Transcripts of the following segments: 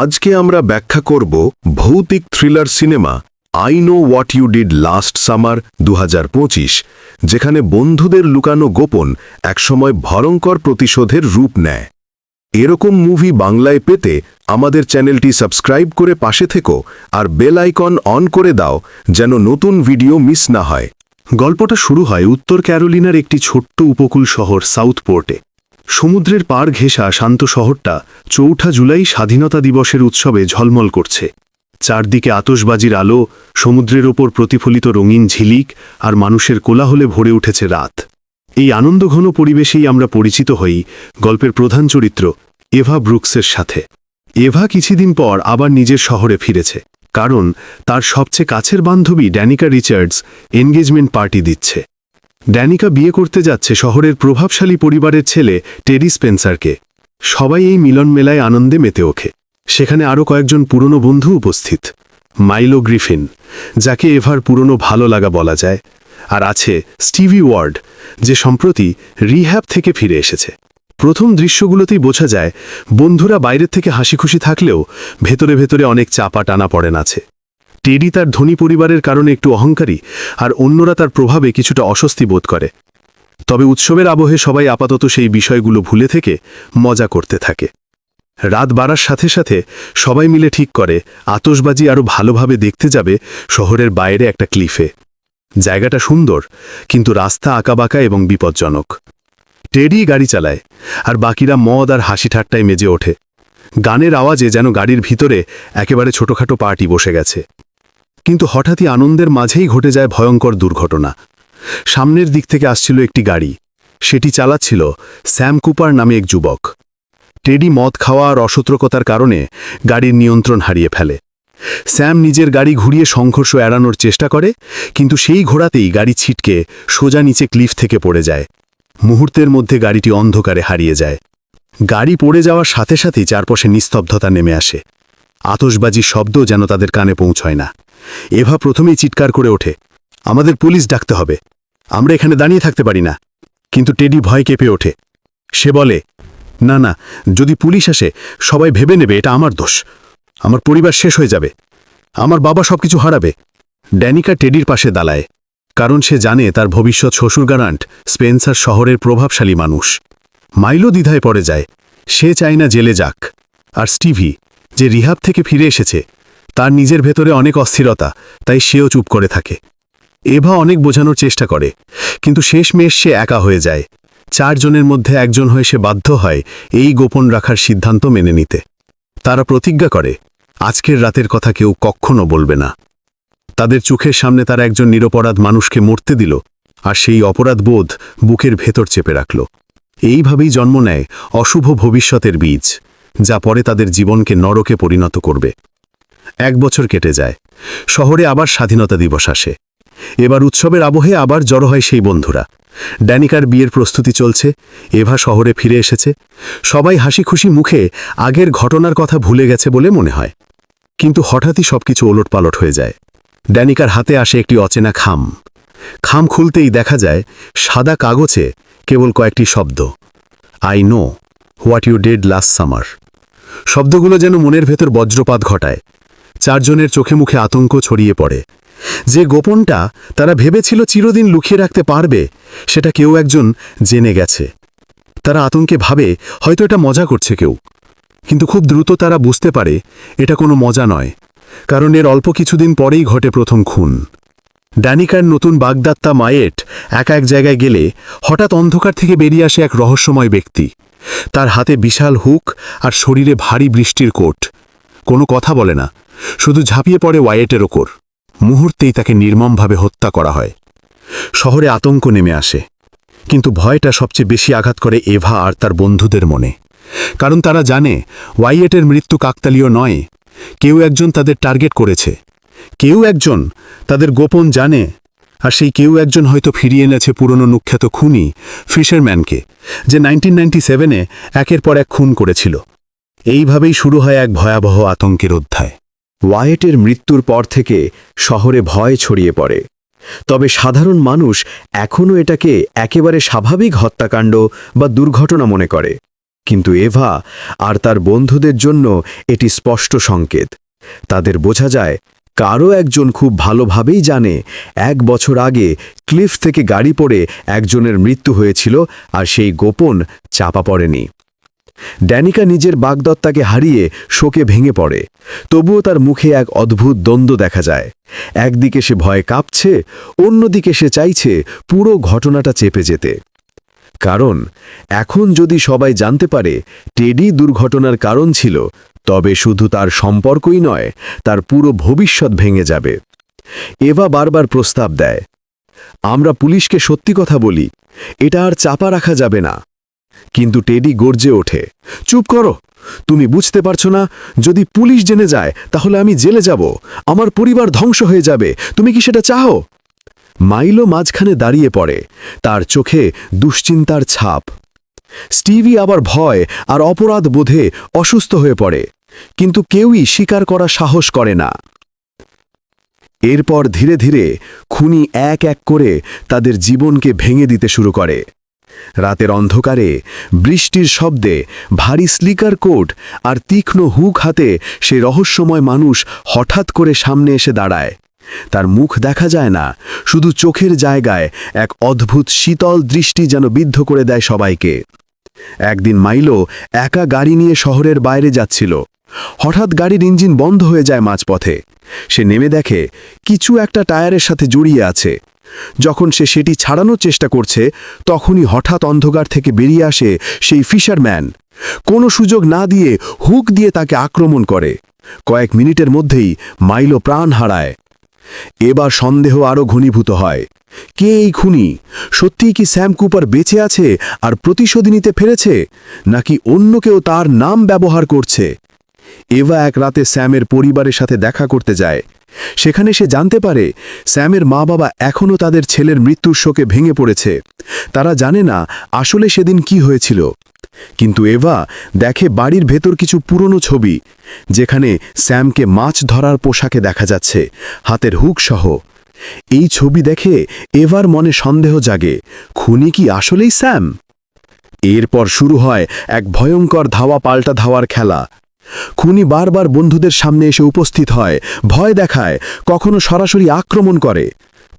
আজকে আমরা ব্যাখ্যা করব ভৌতিক thriller cinema I know what you did last summer দু হাজার পঁচিশ, যেখানে বন্ধুদের লুকানো গোপন একসময় ভয়ঙ্কর প্রতিশোধের রূপ নেয়। এরকম মুভি বাংলায় পেতে আমাদের চ্যানেলটি সাবস্ক্রাইব করে পাশে থেকো আর বেল আইকন অন করে দাও যেন নতুন ভিডিও মিস না হয়। গল্পটা শুরু হয় উত্তর ক্যারোলিনার একটি ছোট্ট উপকূল শহর সাউথ পোর্টে সমুদ্রের পার ঘেঁষা শান্ত শহরটা চৌঠা জুলাই স্বাধীনতা দিবসের উৎসবে ঝলমল করছে। চারদিকে আতসবাজির আলো, সমুদ্রের ওপর প্রতিফলিত রঙিন ঝিলিক আর মানুষের কোলাহলে ভরে উঠেছে রাত। এই আনন্দঘন পরিবেশেই আমরা পরিচিত হই গল্পের প্রধান চরিত্র এভা ব্রুকসের সাথে। এভা কিছুদিন পর আবার নিজের শহরে ফিরেছে, কারণ তার সবচেয়ে কাছের বান্ধবী ড্যানিকা রিচার্ডস এনগেজমেন্ট পার্টি দিচ্ছে। ড্যানিকা বিয়ে করতে যাচ্ছে শহরের প্রভাবশালী পরিবারের ছেলে টেরি স্পেন্সারকে। সবাই এই মিলন মেলায় আনন্দে মেতে ওঠে। সেখানে আরও কয়েকজন পুরনো বন্ধু উপস্থিত। মাইলো গ্রিফিন, যাকে এভার পুরনো ভালো লাগা বলা যায়, আর আছে স্টিভি ওয়ার্ড, যে সম্প্রতি রিহ্যাব থেকে ফিরে এসেছে। প্রথম দৃশ্যগুলোতেই বোঝা যায়, বন্ধুরা বাইরের থেকে হাসি খুশি থাকলেও ভেতরে ভেতরে অনেক চাপা টানা পড়েন আছে টেডি তার ধনী পরিবারের কারণে একটু অহংকারী, আর অন্যরা তার প্রভাবে কিছুটা অস্বস্তি বোধ করে। তবে উৎসবের আবহে সবাই আপাতত সেই বিষয়গুলো ভুলে থেকে মজা করতে থাকে। রাত বাড়ার সাথে সাথে সবাই মিলে ঠিক করে আতসবাজি আরও ভালোভাবে দেখতে যাবে শহরের বাইরে একটা ক্লিফে। জায়গাটা সুন্দর, কিন্তু রাস্তা আঁকাবাঁকা এবং বিপজ্জনক। টেডি গাড়ি চালায়, আর বাকিরা মদ আর হাসি ঠাট্টায় মেজে ওঠে। গানের আওয়াজে যেন গাড়ির ভিতরে একেবারে ছোটখাটো পার্টি বসে গেছে। কিন্তু হঠাৎই আনন্দের মাঝেই ঘটে যায় ভয়ঙ্কর দুর্ঘটনা। সামনের দিক থেকে আসছিল একটি গাড়ি। সেটি চালাচ্ছিল স্যাম কুপার নামে এক যুবক। টেডি মদ খাওয়া আর অসতর্কতার কারণে গাড়ির নিয়ন্ত্রণ হারিয়ে ফেলে। স্যাম নিজের গাড়ি ঘুরিয়ে সংঘর্ষ এড়ানোর চেষ্টা করে, কিন্তু সেই ঘোড়াতেই গাড়ি ছিটকে সোজা নিচে ক্লিফ থেকে পড়ে যায়। মুহূর্তের মধ্যে গাড়িটি অন্ধকারে হারিয়ে যায়। গাড়ি পড়ে যাওয়ার সাথে সাথেই চারপাশে নিস্তব্ধতা নেমে আসে। আতসবাজির শব্দ যেন তাদের কানে পৌঁছয় না। এভা প্রথমেই চিৎকার করে ওঠে, আমাদের পুলিশ ডাকতে হবে। আমরা এখানে দাঁড়িয়ে থাকতে পারি না। কিন্তু টেডি ভয় কেঁপে ওঠে। সে বলে, না না, যদি পুলিশ আসে, সবাই ভেবে নেবে এটা আমার দোষ। আমার পরিবার শেষ হয়ে যাবে। আমার বাবা সবকিছু হারাবে। ড্যানিকা টেডির পাশে দাঁড়ায়, কারণ সে জানে তার ভবিষ্যৎ শ্বশুর গারান্ট স্পেন্সার শহরের প্রভাবশালী মানুষ। মাইলো দ্বিধায় পড়ে যায়, সে চায় না জেলে যাক। আর স্টিভি, যে রিহাব থেকে ফিরে এসেছে তার নিজের ভেতরে অনেক অস্থিরতা, তাই সেও চুপ করে থাকে। এভা অনেক বোঝানোর চেষ্টা করে, কিন্তু শেষমেশ সে একা হয়ে যায়। চারজনের মধ্যে একজন হয়ে সে বাধ্য হয় এই গোপন রাখার সিদ্ধান্ত মেনে নিতে। তারা প্রতিজ্ঞা করে, আজকের রাতের কথা কেউ কখনো বলবে না। তাদের চোখের সামনে তারা একজন নিরপরাধ মানুষকে মরতে দিল, আর সেই অপরাধ বোধ বুকের ভেতর চেপে রাখল। এইভাবেই জন্ম নেয় অশুভ ভবিষ্যতের বীজ, যা পরে তাদের জীবনকে নরকে পরিণত করবে। এক বছর কেটে যায়। শহরে আবার স্বাধীনতা দিবস আসে। এবার উৎসবের আবহে আবার জড়ো হয় সেই বন্ধুরা। ড্যানিকার বিয়ের প্রস্তুতি চলছে, এভা শহরে ফিরে এসেছে। সবাই হাসি খুশি মুখে আগের ঘটনার কথা ভুলে গেছে বলে মনে হয়। কিন্তু হঠাৎই সবকিছু ওলটপালট হয়ে যায়। ড্যানিকার হাতে আসে একটি অচেনা খাম। খাম খুলতেই দেখা যায়, সাদা কাগজে কেবল কয়েকটি শব্দ। I know what you did last summer শব্দগুলো যেন মনের ভেতর বজ্রপাত ঘটায়। চারজনের চোখে মুখে আতঙ্ক ছড়িয়ে পড়ে। যে গোপনটা তারা ভেবেছিল চিরদিন লুকিয়ে রাখতে পারবে, সেটা কেউ একজন জেনে গেছে। তারা আতঙ্কে ভাবে, হয়তো এটা মজা করছে কেউ। কিন্তু খুব দ্রুত তারা বুঝতে পারে, এটা কোনো মজা নয়, কারণ এর অল্প কিছুদিন পরেই ঘটে প্রথম খুন। ড্যানিকার নতুন বাগদাত্তা মায়েট একা এক জায়গায় গেলে হঠাৎ অন্ধকার থেকে বেরিয়ে আসে এক রহস্যময় ব্যক্তি। তার হাতে বিশাল হুক আর শরীরে ভারী বৃষ্টির কোট। কোনো কথা বলে না। শুধু ঝাঁপিয়ে পড়ে ওয়াইয়েটের ওপর। মুহূর্তেই তাকে নির্মমভাবে হত্যা করা হয়। শহরে আতঙ্ক নেমে আসে। কিন্তু ভয়টা সবচেয়ে বেশি আঘাত করে এভা আর তার বন্ধুদের মনে। কারণ তারা জানে, ওয়াইয়েটের মৃত্যু কাকতালীয় নয়। কেউ একজন তাদের টার্গেট করেছে। কেউ একজন তাদের গোপন জানে। আর সেই কেউ একজন হয়তো ফিরিয়ে এনেছে পুরনো নুখ্যাত খুনি, ফিশারম্যানকে, যে নাইনটিন নাইনটি সেভেনে একের পর এক খুন করেছিল। এইভাবেই শুরু হয় এক ভয়াবহ আতঙ্কের অধ্যায়। ওয়াইটের মৃত্যুর পর থেকে শহরে ভয় ছড়িয়ে পড়ে। তবে সাধারণ মানুষ এখনও এটাকে একেবারে স্বাভাবিক হত্যাকাণ্ড বা দুর্ঘটনা মনে করে। কিন্তু এভা আর তার বন্ধুদের জন্য এটি স্পষ্ট সংকেত। তাদের বোঝা যায়, কারও একজন খুব ভালোভাবেই জানে, এক বছর আগে ক্লিফ থেকে গাড়ি পড়ে একজনের মৃত্যু হয়েছিল আর সেই গোপন চাপা পড়েনি। ড্যানিকা নিজের বাগদত্তাকে হারিয়ে শোকে ভেঙে পড়ে। তবুও তার মুখে এক অদ্ভুত দ্বন্দ্ব দেখা যায়। একদিকে সে ভয়ে কাঁপছে, অন্যদিকে সে চাইছে পুরো ঘটনাটা চেপে যেতে। কারণ, এখন যদি সবাই জানতে পারে টেডি দুর্ঘটনার কারণ ছিল, তবে শুধু তার সম্পর্কই নয়, তার পুরো ভবিষ্যৎ ভেঙে যাবে। এভা বারবার প্রস্তাব দেয়, আমরা পুলিশকে সত্যি কথা বলি, এটা আর চাপা রাখা যাবে না। কিন্তু টেডি গর্জে ওঠে, চুপ করো, তুমি বুঝতে পারছ না, যদি পুলিশ জেনে যায়, তাহলে আমি জেলে যাব, আমার পরিবার ধ্বংস হয়ে যাবে, তুমি কি সেটা চাও? মাইলো মাঝখানে দাঁড়িয়ে পড়ে, তার চোখে দুশ্চিন্তার ছাপ। স্টিভি আবার ভয় আর অপরাধ বোধে অসুস্থ হয়ে পড়ে, কিন্তু কেউই স্বীকার করা সাহস করে না। এরপর ধীরে ধীরে খুনি এক এক করে তাদের জীবনকে ভেঙে দিতে শুরু করে। রাতের অন্ধকারে বৃষ্টির শব্দে ভারী স্লিকার কোট আর তীক্ষ্ণ হুক হাতে সে রহস্যময় মানুষ হঠাৎ করে সামনে এসে দাঁড়ায়। তার মুখ দেখা যায় না, শুধু চোখের জায়গায় এক অদ্ভুত শীতল দৃষ্টি যেন বিদ্ধ করে দেয় সবাইকে। একদিন মাইলো একা গাড়ি নিয়ে শহরের বাইরে যাচ্ছিল। হঠাৎ গাড়ির ইঞ্জিন বন্ধ হয়ে যায় মাঝপথে। সে নেমে দেখে কিছু একটা টায়ারের সাথে জড়িয়ে আছে। যখন সে সেটি ছাড়ানোর চেষ্টা করছে, তখনই হঠাৎ অন্ধকার থেকে বেরিয়ে আসে সেই ফিশারম্যান। কোনো সুযোগ না দিয়ে হুক দিয়ে তাকে আক্রমণ করে। কয়েক মিনিটের মধ্যেই মাইলো প্রাণ হারায়। এবার সন্দেহ আরও ঘনীভূত হয়। কে এই খুনি? সত্যিই কি স্যাম কুপার বেঁচে আছে আর প্রতিশোধ নিতে ফেরেছে? নাকি অন্য কেউ তার নাম ব্যবহার করছে? এভা এক রাতে স্যামের পরিবারের সাথে দেখা করতে যায়। সেখানে সে জানতে পারে, স্যামের মা বাবা এখনও তাদের ছেলের মৃত্যুর শোকে ভেঙে পড়েছে। তারা জানে না আসলে সেদিন কি হয়েছিল। কিন্তু এভা দেখে বাড়ির ভেতর কিছু পুরনো ছবি, যেখানে স্যামকে মাছ ধরার পোশাকে দেখা যাচ্ছে, হাতের হুক সহ। এই ছবি দেখে এভার মনে সন্দেহ জাগে, খুনি কি আসলেই স্যাম? এরপর শুরু হয় এক ভয়ঙ্কর ধাওয়া পাল্টা ধাওয়ার খেলা। খুনি বারবার বন্ধুদের সামনে এসে উপস্থিত হয়, ভয় দেখায়, কখনো সরাসরি আক্রমণ করে,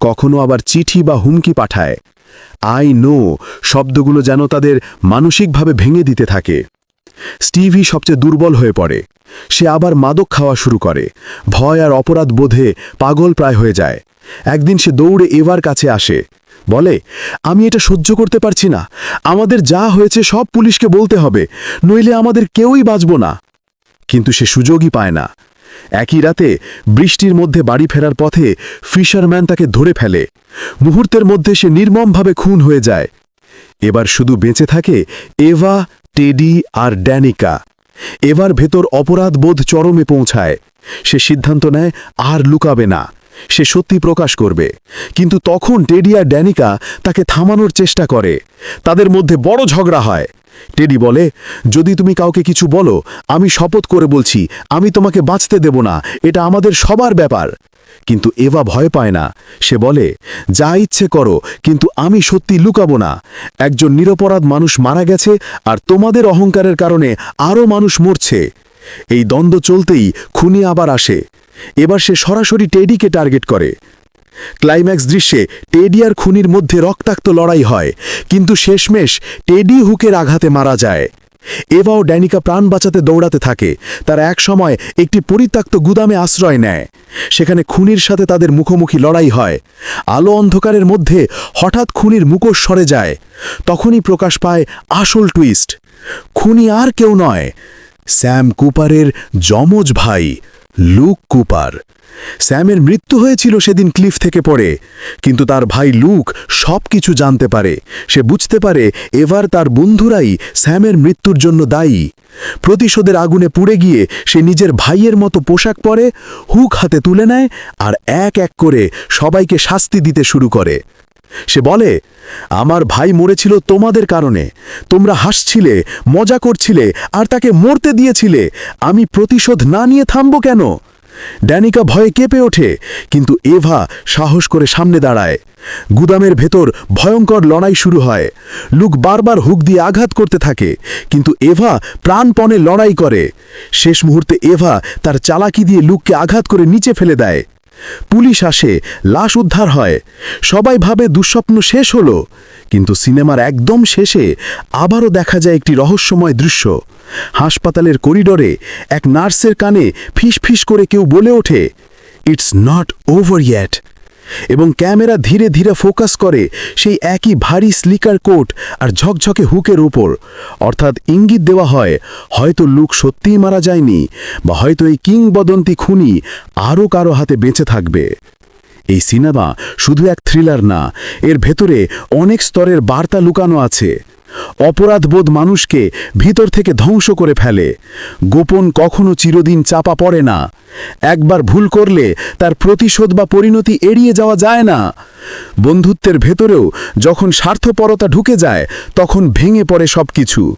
কখনো আবার চিঠি বা হুমকি পাঠায়। আই নো, শব্দগুলো যেন তাদের মানসিকভাবে ভেঙে দিতে থাকে। স্টিভি সবচেয়ে দুর্বল হয়ে পড়ে, সে আবার মাদক খাওয়া শুরু করে, ভয় আর অপরাধ বোধে পাগল প্রায় হয়ে যায়। একদিন সে দৌড়ে এবার কাছে আসে, বলে, আমি এটা সহ্য করতে পারছি না, আমাদের যা হয়েছে সব পুলিশকে বলতে হবে, নইলে আমাদের কেউই বাঁচব না। কিন্তু সে সুযোগই পায় না। একই রাতে বৃষ্টির মধ্যে বাড়ি ফেরার পথে ফিশারম্যান তাকে ধরে ফেলে। মুহূর্তের মধ্যে সে নির্মমভাবে খুন হয়ে যায়। এবার শুধু বেঁচে থাকে এভা, টেডি আর ড্যানিকা। এবার ভেতর অপরাধ বোধ চরমে পৌঁছায়। সে সিদ্ধান্ত নেয় আর লুকাবে না। সে সত্যি প্রকাশ করবে। কিন্তু তখন টেডি আর ড্যানিকা তাকে থামানোর চেষ্টা করে। তাদের মধ্যে বড় ঝগড়া হয়। টেডি বলে, যদি তুমি কাউকে কিছু বলো, আমি শপথ করে বলছি, আমি তোমাকে বাঁচতে দেব না, এটা আমাদের সবার ব্যাপার। কিন্তু এভা ভয় পায় না। সে বলে, যা ইচ্ছে করো, কিন্তু আমি সত্যি লুকাবো না। একজন নিরপরাধ মানুষ মারা গেছে, আর তোমাদের অহংকারের কারণে আরও মানুষ মরছে। এই দ্বন্দ্ব চলতেই খুনি আবার আসে। এবার সে সরাসরি টেডিকে টার্গেট করে। ক্লাইম্যাক্স দৃশ্যে টেডি আর খুনির মধ্যে রক্তাক্ত লড়াই হয়, কিন্তু শেষমেশ টেডি হুকের আঘাতে মারা যায়। এভাও ড্যানিকা প্রাণ বাঁচাতে দৌড়াতে থাকে, তার এক সময় একটি পরিত্যক্ত গুদামে আশ্রয় নেয়। সেখানে খুনির সাথে তাদের মুখোমুখি লড়াই হয়। আলো অন্ধকারের মধ্যে হঠাৎ খুনির মুখোশ সরে যায়। তখনই প্রকাশ পায় আসল টুইস্ট। খুনি আর কেউ নয়, স্যাম কুপারের যমজ ভাই। Look Cooper. স্যামের মৃত্যু হয়েছিল সেদিন ক্লিফ থেকে পড়ে, কিন্তু তার ভাই লুক সব কিছু জানতে পারে। সে বুঝতে পারে এবার তার বন্ধুরাই স্যামের মৃত্যুর জন্য দায়ী। প্রতিশোধের আগুনে পুড়ে গিয়ে সে নিজের ভাইয়ের মতো পোশাক পরে হুক হাতে তুলে নেয় আর এক এক করে সবাইকে শাস্তি দিতে শুরু করে। সে বলে, আমার ভাই মরেছিল তোমাদের কারণে। তোমরা হাসছিলে, মজা করছিলে, আর তাকে মরতে দিয়েছিলে। আমি প্রতিশোধ না নিয়ে থামব কেন? ড্যানিকা ভয়ে কেঁপে ওঠে, কিন্তু এভা সাহস করে সামনে দাঁড়ায়। গুদামের ভেতর ভয়ঙ্কর লড়াই শুরু হয়। লুক বারবার হুক দিয়ে আঘাত করতে থাকে, কিন্তু এভা প্রাণপণে লড়াই করে। শেষ মুহূর্তে এভা তার চালাকি দিয়ে লুককে আঘাত করে নিচে ফেলে দেয়। পুলিশ আসে, লাশ উদ্ধার হয়। সবাই ভাবে দুঃস্বপ্ন শেষ হল, কিন্তু সিনেমার একদম শেষে আবারও দেখা যায় একটি রহস্যময় দৃশ্য। হাসপাতালের করিডরে এক নার্সের কানে ফিস ফিস করে কেউ বলে ওঠে ইটস নট ওভার ইয়েট এবং ক্যামেরা ধীরে ধীরে ফোকাস করে সেই একই ভারী স্লিকার কোট আর ঝকঝকে হুকের উপর। অর্থাৎ ইঙ্গিত দেওয়া হয়, হয়তো লুক সত্যিই মারা যায়নি বা হয়তো এই কিংবদন্তি খুনি আরও কারও হাতে বেঁচে থাকবে। এই সিনেমা শুধু এক থ্রিলার না, এর ভেতরে অনেক স্তরের বার্তা লুকানো আছে। অপরাধবোধ মানুষকে ভিতর থেকে ধ্বংস করে ফেলে। গোপন কখনো চিরদিন চাপা পড়ে না। একবার ভুল করলে তার প্রতিশোধ বা পরিণতি এড়িয়ে যাওয়া যায় না। বন্ধুত্বের ভেতরেও যখন স্বার্থপরতা ঢুকে যায়, তখন ভেঙে পড়ে সবকিছু।